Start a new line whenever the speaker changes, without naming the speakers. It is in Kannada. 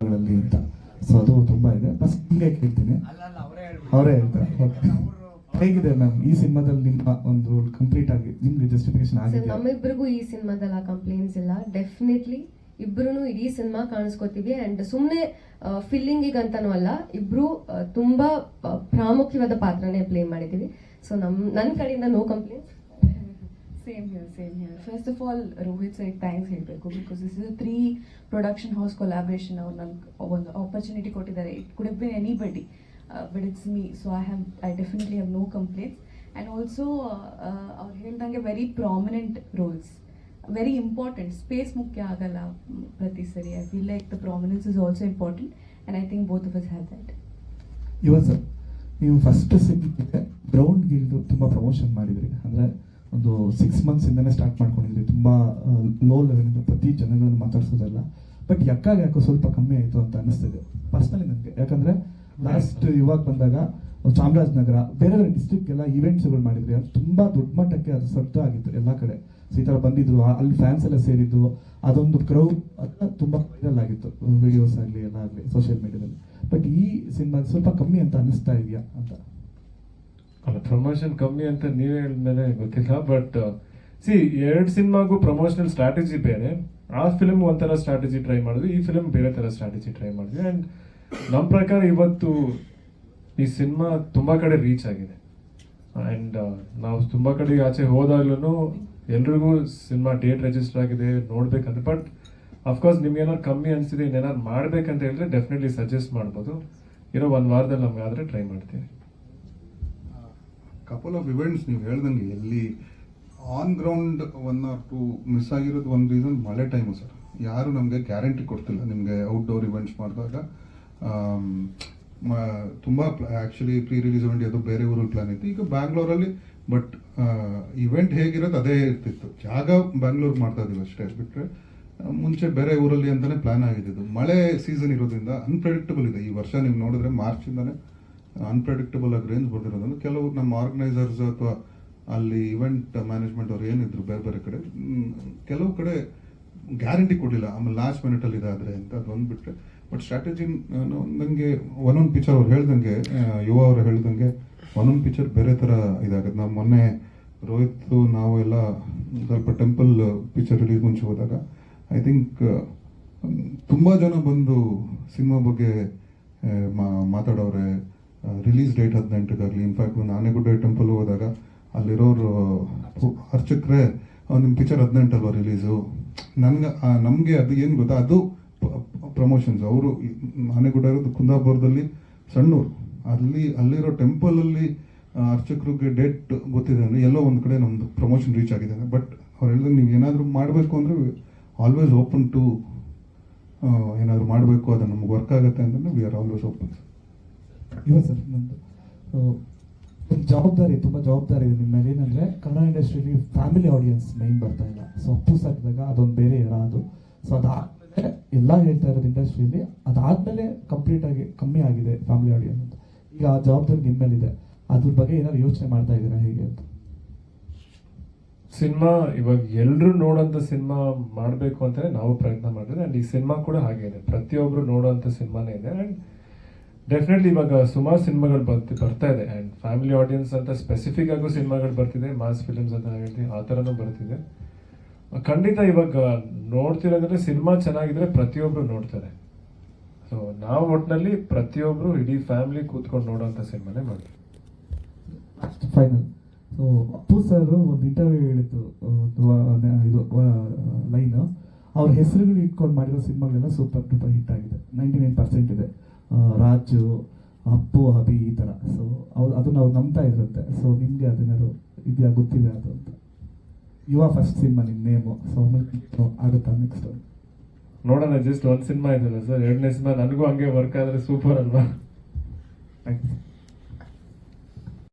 ಅಂತ. ಸೊ ಅದು ತುಂಬಾ ಇದೆ. ಬಸ್ ಹಿಂಗೆ ಕೇಳ್ತೀನಿ. ಅವರೇ ಹೇಳ್ತಾರೆ. ಹೇಗಿದೆ ಮ್ಯಾಮ್ ಈ ಸಿನಿಮಾದಲ್ಲಿ ನಿಮ್ಮ ಒಂದು ರೋಲ್ ಕಂಪ್ಲೀಟ್ ಆಗಿ ನಿಮ್ಗೆ ಜಸ್ಟಿಫಿಕೇಶನ್
ಸೊ ನಮ್ಮಿಬ್ಬರಿಗೂ ಈ ಸಿನಿಮಾದಲ್ಲಿ ಆ ಕಂಪ್ಲೇಂಟ್ಸ್ ಇಲ್ಲ. ಡೆಫಿನೆಟ್ಲಿ ಇಬ್ರು ಇಡೀ ಸಿನಿಮಾ ಕಾಣಿಸ್ಕೋತೀವಿ. ಅಂಡ್ ಸುಮ್ಮನೆ ಫಿಲ್ಲಿಂಗಿಗೆ ಅಂತಾನೂ ಅಲ್ಲ. ಇಬ್ರು ತುಂಬಾ ಪ್ರಾಮುಖ್ಯವಾದ ಪಾತ್ರನೇ ಪ್ಲೇ ಮಾಡಿದೀವಿ ಸೊ ನಮ್ ನನ್ನ ಕಡೆಯಿಂದ no complaints
same here same here first of all Rohit sir thanks ಹೇಳಬೇಕು because this is three production house collaboration ಅವ್ರು ನನಗೆ ಒಂದು ಆಪರ್ಚುನಿಟಿ ಕೊಟ್ಟಿದ್ದಾರೆ. It could been anybody but it's me so I have I definitely have no complaints and also ಅವ್ರು ಹೇಳ್ದಂಗೆ very prominent roles very important space ಮುಖ್ಯ ಆಗಲ್ಲ ಪ್ರತಿ ಸರಿ. I feel like the prominence is also important and I think both of us have that
ಇವಾಗ ಸರ್ ನೀವು ಫಸ್ಟ್ ಸಿನಿಮಾಗೆ ಗ್ರೌಂಡ್ ಗಿಲ್ದು ತುಂಬಾ ಪ್ರಮೋಷನ್ ಮಾಡಿದ್ರಿ. ಅಂದ್ರೆ ಒಂದು ಸಿಕ್ಸ್ ಮಂತ್ಸ್ ಇಂದನೇ ಸ್ಟಾರ್ಟ್ ಮಾಡ್ಕೊಂಡಿದ್ವಿ. ತುಂಬ ಲೋ ಲೆವೆಲಿಂದ ಪ್ರತಿ ಜನಗಳನ್ನು ಮಾತಾಡ್ಸೋದಲ್ಲ. ಬಟ್ ಯಾಕಾಗ ಯಾಕೋ ಸ್ವಲ್ಪ ಕಮ್ಮಿ ಆಯಿತು ಅಂತ ಅನಿಸ್ತಿದೆ. ಪರ್ಸ್ನಲಿ ನನಗೆ. ಯಾಕಂದ್ರೆ ಲಾಸ್ಟ್ ಇವಾಗ ಬಂದಾಗ ಚಾಮರಾಜನಗರ, ಬೇರೆ ಬೇರೆ ಡಿಸ್ಟ್ರಿಕ್ಟ್ ಎಲ್ಲ ಈವೆಂಟ್ಸ್ಗಳು ಮಾಡಿದ್ರಿ ಅದು ತುಂಬಾ ದೊಡ್ಡ ಮಟ್ಟಕ್ಕೆ ಅದು ಸದ್ದು ಆಗಿತ್ತು ಎಲ್ಲ ಕಡೆ. ಸೊ ಈ ಥರ ಬಂದಿದ್ರು. ಅಲ್ಲಿ ಫ್ಯಾನ್ಸ್ ಎಲ್ಲ ಸೇರಿದ್ದು. ಅದೊಂದು ಕ್ರೌಡ್ ಅದನ್ನ ತುಂಬಾ ವೈರಲ್ ಆಗಿತ್ತು. ವಿಡಿಯೋಸ್ ಆಗಲಿ, ಎಲ್ಲ ಆಗಲಿ ಸೋಷಿಯಲ್ ಮೀಡಿಯಾದಲ್ಲಿ ಬಟ್ ಈ ಸಿನಿಮಾ ಸ್ವಲ್ಪ ಕಮ್ಮಿ ಅಂತ ಅನಿಸ್ತಾ ಇದೆಯಾ ಅಂತ.
ಅಲ್ಲ ಪ್ರಮೋಷನ್ ಕಮ್ಮಿ ಅಂತ ನೀವೇ ಹೇಳಿದ್ಮೇಲೆ ಗೊತ್ತಿಲ್ಲ ಬಟ್ ಸಿ ಎರಡು ಸಿನಿಮಾಗೂ ಪ್ರಮೋಷನಲ್ ಸ್ಟ್ರಾಟಜಿ ಬೇರೆ. ಆ ಫಿಲ್ಮ್ ಒಂಥರ ಸ್ಟ್ರಾಟಜಿ ಟ್ರೈ ಮಾಡಿದ್ವಿ, ಈ ಫಿಲ್ಮ್ ಬೇರೆ ಥರ ಸ್ಟ್ರಾಟಜಿ ಟ್ರೈ ಮಾಡಿದ್ವಿ. ಆ್ಯಂಡ್ ನಮ್ಮ ಪ್ರಕಾರ ಇವತ್ತು ಈ ಸಿನಿಮಾ ತುಂಬ ಕಡೆ ರೀಚ್ ಆಗಿದೆ. ಆ್ಯಂಡ್ ನಾವು ತುಂಬ ಕಡೆ ಆಚೆ ಹೋದಾಗ್ಲೂ ಎಲ್ರಿಗೂ ಸಿನಿಮಾ ಡೇಟ್ ರಿಜಿಸ್ಟರ್ ಆಗಿದೆ, ನೋಡ್ಬೇಕಂತ. ಬಟ್ ಅಫ್ಕೋರ್ಸ್ ನಿಮ್ಗೆ ಏನಾದ್ರು ಕಮ್ಮಿ ಅನಿಸಿದೆ ಇನ್ನೇನಾದ್ರು ಮಾಡ್ಬೇಕಂತ ಹೇಳಿದ್ರೆ ಡೆಫಿನೆಟ್ಲಿ ಸಜೆಸ್ಟ್ ಮಾಡ್ಬೋದು. ಇರೋ ಒಂದು ವಾರದಲ್ಲಿ ನಮ್ಗೆ ಆದರೆ ಟ್ರೈ ಮಾಡ್ತೀವಿ.
ಕಪಲ್ ಆಫ್ ಇವೆಂಟ್ಸ್ ನೀವು ಹೇಳ್ದಂಗೆ ಎಲ್ಲಿ on ground one or two miss ಆಗಿರೋದು ಒಂದು ರೀಸನ್ ಮಳೆ ಟೈಮು ಸರ್. ಯಾರು ನಮಗೆ ಗ್ಯಾರಂಟಿ ಕೊಡ್ತಿಲ್ಲ. ನಿಮಗೆ ಔಟ್ಡೋರ್ ಇವೆಂಟ್ಸ್ ಮಾಡಿದಾಗ ತುಂಬ ಆ್ಯಕ್ಚುಲಿ ಪ್ರೀ ರಿಲೀಸ್ ಇವೆಂಟ್ ಅದು ಬೇರೆ ಊರಲ್ಲಿ ಪ್ಲ್ಯಾನ್ ಇತ್ತು. ಈಗ ಬ್ಯಾಂಗ್ಳೂರಲ್ಲಿ ಬಟ್ ಇವೆಂಟ್ ಹೇಗಿರೋದು ಅದೇ ಇರ್ತಿತ್ತು. ಜಾಗ ಬ್ಯಾಂಗ್ಳೂರ್ ಮಾಡ್ತಾ ಇದೀವಿ ಅಷ್ಟೇ. ಬಿಟ್ಟರೆ ಮುಂಚೆ ಬೇರೆ ಊರಲ್ಲಿ ಅಂತಲೇ ಪ್ಲ್ಯಾನ್ ಆಗಿದ್ದು ಮಳೆ ಸೀಸನ್ ಇರೋದ್ರಿಂದ ಅನ್ಪ್ರೆಡಿಕ್ಟಬಲ್ ಇದೆ. ಈ ವರ್ಷ ನೀವು ನೋಡಿದ್ರೆ ಮಾರ್ಚಿಂದಾನೆ ಅನ್ಪ್ರೆಡಿಕ್ಟಬಲ್ ಆಗಿ ರೇಂಜ್ ಬರ್ದಿರೋದ್ರಿಂದ ಕೆಲವು ನಮ್ಮ ಆರ್ಗನೈಸರ್ಸ್ ಅಥವಾ ಅಲ್ಲಿ ಇವೆಂಟ್ ಮ್ಯಾನೇಜ್ಮೆಂಟ್ ಅವ್ರು ಏನಿದ್ರು ಬೇರೆ ಬೇರೆ ಕಡೆ ಕೆಲವು ಕಡೆ ಗ್ಯಾರಂಟಿ ಕೊಡಲಿಲ್ಲ. ಆಮೇಲೆ ಲಾಸ್ಟ್ ಮಿನಿಟಲ್ಲಿ ಇದಾದರೆ ಅಂತ ಅದು ಬಂದುಬಿಟ್ರೆ ಬಟ್ ಸ್ಟ್ರಾಟಜಿ ನನಗೆ ಒಂದೊಂದು ಪಿಕ್ಚರ್ ಅವ್ರು ಹೇಳ್ದಂಗೆ ಯುವ ಅವರು ಹೇಳ್ದಂಗೆ ಒಂದೊಂದು ಪಿಕ್ಚರ್ ಬೇರೆ ಥರ ಇದಾಗುತ್ತೆ. ನಾವು ಮೊನ್ನೆ ರೋಹಿತ್ ನಾವು ಎಲ್ಲ ಸ್ವಲ್ಪ ಟೆಂಪಲ್ ಪಿಕ್ಚರ್ ರಿಲೀಸ್ ಮುಂಚೆ ಹೋದಾಗ ಐ ಥಿಂಕ್ ತುಂಬ ಜನ ಬಂದು ಸಿನಿಮಾ ಬಗ್ಗೆ ಮಾತಾಡೋರೆ ರಿಲೀಸ್ ಡೇಟ್ ಹದಿನೆಂಟಕ್ಕಾಗಲಿ ಇನ್ಫ್ಯಾಕ್ಟ್ ಒಂದು ಆನೆಗುಡ್ಡೆ ಟೆಂಪಲ್ ಹೋದಾಗ ಅಲ್ಲಿರೋರು ಅರ್ಚಕ್ರೆ ನಿಮ್ಮ ಪಿಕ್ಚರ್ ಹದಿನೆಂಟಲ್ವ ರಿಲೀಸು ನನಗೆ ನಮಗೆ ಅದು ಏನು ಗೊತ್ತಾ? ಅದು ಪ್ರಮೋಷನ್ಸ್ ಅವರು ಆನೆಗುಡ್ಡ ಇರೋದು ಕುಂದಾಪುರದಲ್ಲಿ ಸಣ್ಣೂರು. ಅಲ್ಲಿ, ಅಲ್ಲಿರೋ ಟೆಂಪಲಲ್ಲಿ ಅರ್ಚಕರಿಗೆ ಡೇಟ್ ಗೊತ್ತಿದೆ ಅಂದರೆ ಎಲ್ಲೋ ಒಂದು ಕಡೆ ನಮ್ಮದು ಪ್ರಮೋಷನ್ ರೀಚ್ ಆಗಿದೆ ಬಟ್ ಅವ್ರು ಹೇಳಿದ್ರೆ ನೀವು ಏನಾದರೂ ಮಾಡಬೇಕು ಅಂದರೆ ಆಲ್ವೇಸ್ ಓಪನ್ ಟು ಏನಾದರೂ ಮಾಡಬೇಕು, ಅದು ನಮ್ಗೆ ವರ್ಕ್ ಆಗುತ್ತೆ ಅಂತಂದರೆ ವಿ ಆರ್ ಆಲ್ವೇಸ್ ಓಪನ್
ಇವ ಸರ್, ನಂದು ಒಂದು ಜವಾಬ್ದಾರಿ, ತುಂಬ ಜವಾಬ್ದಾರಿ ಇದೆ ನಿಮ್ಮ ಮೇಲೆ. ಏನಂದರೆ, ಕನ್ನಡ ಇಂಡಸ್ಟ್ರಿಲಿ ಫ್ಯಾಮಿಲಿ ಆಡಿಯನ್ಸ್ ಮೈನ್ ಬರ್ತಾ ಇಲ್ಲ. ಸೊ ಅಪ್ಪು ಸಾಕಿದಾಗ ಅದೊಂದು ಬೇರೆ ಇರ ಅದು. ಸೊ ಅದಾದ್ಮೇಲೆ ಎಲ್ಲ ಹೇಳ್ತಾ ಇರೋದು ಇಂಡಸ್ಟ್ರಿಯಲ್ಲಿ ಅದಾದ್ಮೇಲೆ ಕಂಪ್ಲೀಟ್ ಆಗಿ, ಕಮ್ಮಿ ಆಗಿದೆ ಫ್ಯಾಮಿಲಿ ಆಡಿಯನ್ಸ್ ಅಂತ. ಈಗ ಆ ಜವಾಬ್ದಾರಿ ನಿಮ್ಮ ಮೇಲಿದೆ. ಅದ್ರ ಬಗ್ಗೆ ಏನಾದ್ರು ಯೋಚನೆ ಮಾಡ್ತಾ ಇದ್ದೀರಾ, ಹೇಗೆ ಅಂತ?
ಸಿನಿಮಾ, ಇವಾಗ ಎಲ್ಲರೂ ನೋಡೋಂಥ ಸಿನಿಮಾ ಮಾಡಬೇಕು ಅಂತಲೇ ನಾವು ಪ್ರಯತ್ನ ಮಾಡಿದ್ರೆ ಆ್ಯಂಡ್ ಈ ಸಿನಿಮಾ ಕೂಡ ಹಾಗೆ ಇದೆ ಪ್ರತಿಯೊಬ್ಬರು ನೋಡೋಂಥ ಸಿನಿಮಾನೇ ಇದೆ. ಆ್ಯಂಡ್ ಡೆಫಿನೆಟ್ಲಿ ಇವಾಗ ಸುಮಾರು ಸಿನಿಮಾಗಳು ಬರ್ತಿ, ಬರ್ತಾ ಇದೆ. ಆ್ಯಂಡ್ ಫ್ಯಾಮಿಲಿ ಆಡಿಯನ್ಸ್ ಅಂತ ಸ್ಪೆಸಿಫಿಕ್ ಆಗೋ ಸಿನಿಮಾಗಳು ಬರ್ತಿದೆ. ಮಾಸ್ ಫಿಲ್ಮ್ಸ್ ಅಂತ ನಾವು ಹೇಳ್ತೀವಿ, ಆ ಥರನೂ ಬರ್ತಿದೆ. ಖಂಡಿತ ಇವಾಗ ನೋಡ್ತಿರೋದಂದ್ರೆ ಸಿನಿಮಾ ಚೆನ್ನಾಗಿದ್ರೆ ಪ್ರತಿಯೊಬ್ಬರು ನೋಡ್ತಾರೆ. ಸೊ ನಾವು ಒಟ್ಟಿನಲ್ಲಿ ಪ್ರತಿಯೊಬ್ಬರು ಇಡೀ ಫ್ಯಾಮಿಲಿ ಕೂತ್ಕೊಂಡು ನೋಡೋಂಥ ಸಿನಿಮಾನೇ ಮಾಡ್ತೀವಿ.
ಫೈನಲ್ ಸೊ ಅಪ್ಪು ಸರ್ ಒಂದು ಇಂಟರ್ವ್ಯೂ ಹೇಳಿತ್ತು ಇದು ಲೈನ್ ಅವ್ರ ಹೆಸರುಗಳು ಇಟ್ಕೊಂಡು ಮಾಡಿರೋ ಸಿನಿಮಾಗಳೆಲ್ಲ ಸೂಪರ್ ಟೂಪರ್ ಹಿಟ್ ಆಗಿದೆ. ನೈಂಟಿ ನೈನ್ ಪರ್ಸೆಂಟ್ ಇದೆ. ರಾಜು ಅಪ್ಪು ಅಭಿ ಈ ಥರ ಸೊ ಅವ್ರು ಅದನ್ನ ಅವ್ರು ನಂಬ್ತಾ ಇರುತ್ತೆ ಸೊ ನಿಮಗೆ ಅದನ್ನಾರು ಇದೆಯಾ? ಗೊತ್ತಿದೆ ಅದು ಅಂತ. ಯುವ ಫಸ್ಟ್ ಸಿನಿಮಾ ನಿಮ್ಮ ನೇಮು ಸೊ ಆಗುತ್ತಾ ನೆಕ್ಸ್ಟ್
ನೋಡೋಣ ಜಸ್ಟ್ ಒಂದು ಸಿನಿಮಾ ಇದೆಯಲ್ಲ ಸರ್ ಎರಡನೇ ಸಿನಿಮಾ ನನಗೂ ಹಂಗೆ ವರ್ಕ್ ಆದರೆ ಸೂಪರ್ ಅಲ್ವಾ?
Thank you